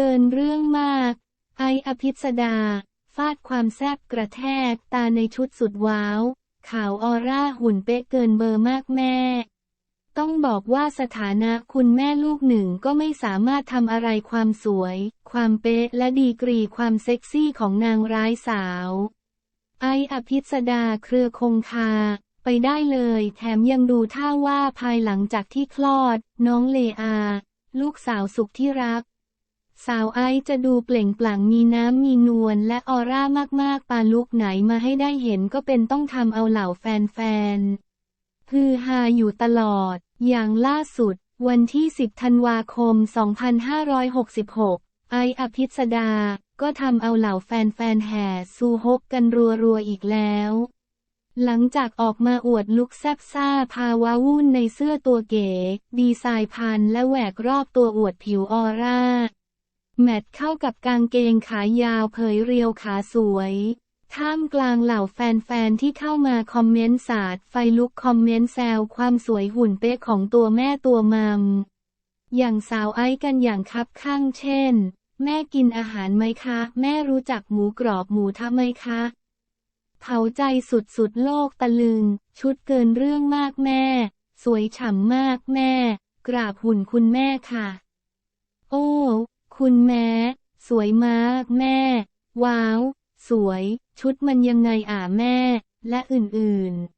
เกินเรื่องมาก ไออภิสดา ฟาดความแซบกระแทกตาในชุดสุดว้าว ขาวออร่าหุ่นเป๊ะเกินเบอร์มากแม่ ต้องบอกว่าสถานะคุณแม่ลูกหนึ่งก็ไม่สามารถทำอะไรความสวย ความเป๊ะและดีกรีความเซ็กซี่ของนางร้ายสาว ไออภิสดาเครือคงคาไปได้เลย แถมยังดูท่าว่าภายหลังจากที่คลอด น้องเลอา ลูกสาวสุขที่รัก สาวไอซ์จะดูเปล่งปลั่งมีน้ำมีนวลและออร่ามากๆ ปาลุกไหนมาให้ได้เห็นก็เป็นต้องทำเอาเหล่าแฟนๆฮือฮาอยู่ตลอด อย่างล่าสุด วันที่ 10 ธันวาคม 2566 ไออภิสดา ก็ทำเอาเหล่าแฟนๆแห่ซูฮกกันรัวๆอีกแล้ว หลังจากออกมาอวดลุคแซบซ่าพาวาวุ่นในเสื้อตัวเก๋ ดีไซน์พันและแหวกรอบตัวอวดผิวออร่า แมทเข้ากับกางเกงขายาวเผยเรียวขาสวย ท่ามกลางเหล่าแฟนๆ ที่เข้ามาคอมเมนต์สาดไฟลุกคอมเมนต์แซวความสวยหุ่นเป๊ะของตัวแม่ตัวมัม อย่างสาวไอซ์กันอย่างคับข้างเช่น แม่กินอาหารไหมคะ แม่รู้จักหมูกรอบหมูทะไหมคะ เผาใจสุดๆ โลกตะลึง ชุดเกินเรื่องมากแม่ สวยฉ่ำมากแม่ กราบหุ่นคุณแม่ค่ะ โอ้ คุณแม่สวยมากแม่ ว้าว สวย ชุดมันยังไงอะแม่ และอื่นๆ